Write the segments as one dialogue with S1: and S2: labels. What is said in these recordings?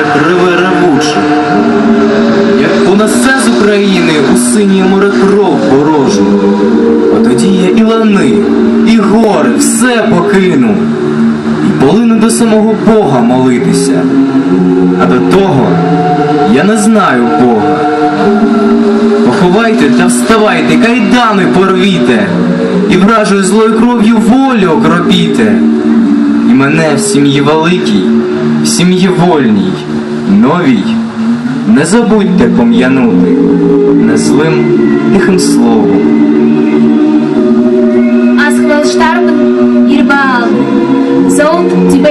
S1: як реве ревуче, як понесе з України у синє море кров ворожу. А тоді я і лани, і гори, все покину, і полину до самого Бога молитися. А до того я не знаю Бога. Поховайте та вставайте, кайдани порвіте, і вражою злою кров'ю волю окропіте. І мене в сім'ї великій, в сім'ї вольній, новій, не забудьте пом'янути не злим тихим словом.
S2: Asgwel starben ihr золт sollt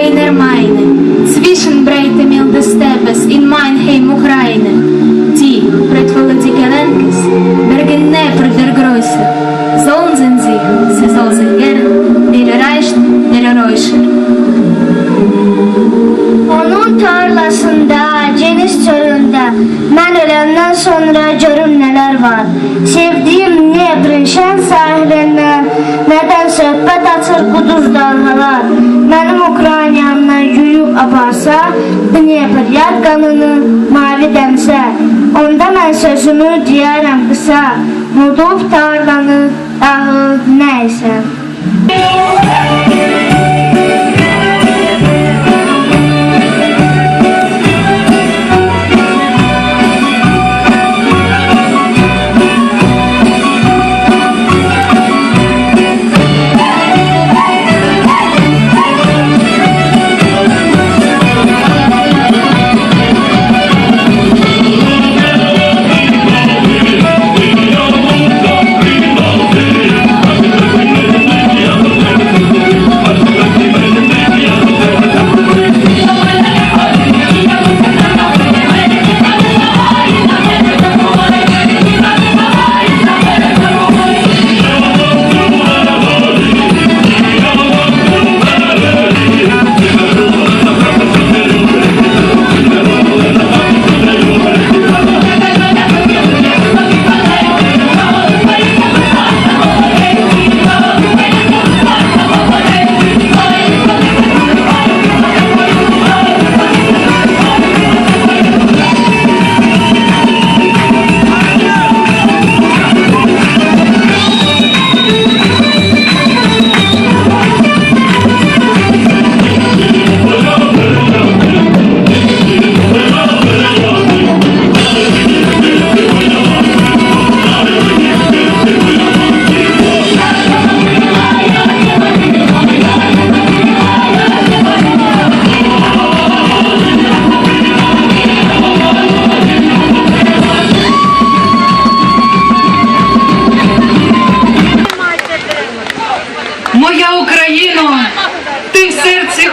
S3: Ben ölenden sonra görüm neler var. Sevdiğim Dneprin şen sahilinden Neden söhbət açır quduz dalgalar Benim Ukraynamdan yuyup aparsa Dnepr yar qanını mavi dənsə Onda mən sözümü deyərəm qısa Mudub tarlanı, dağı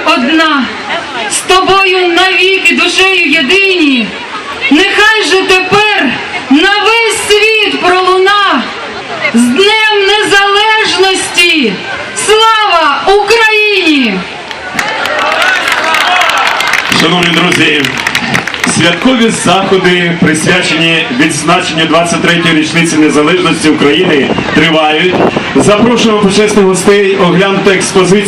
S4: одна, з тобою навіки душею єдині. Нехай же тепер на весь світ пролуна з Днем Незалежності! Слава Україні!
S5: Шановні друзі, святкові заходи, присвячені відзначенню 23-ї річниці незалежності України, тривають. Запрошуємо почесних гостей оглянути експозицію.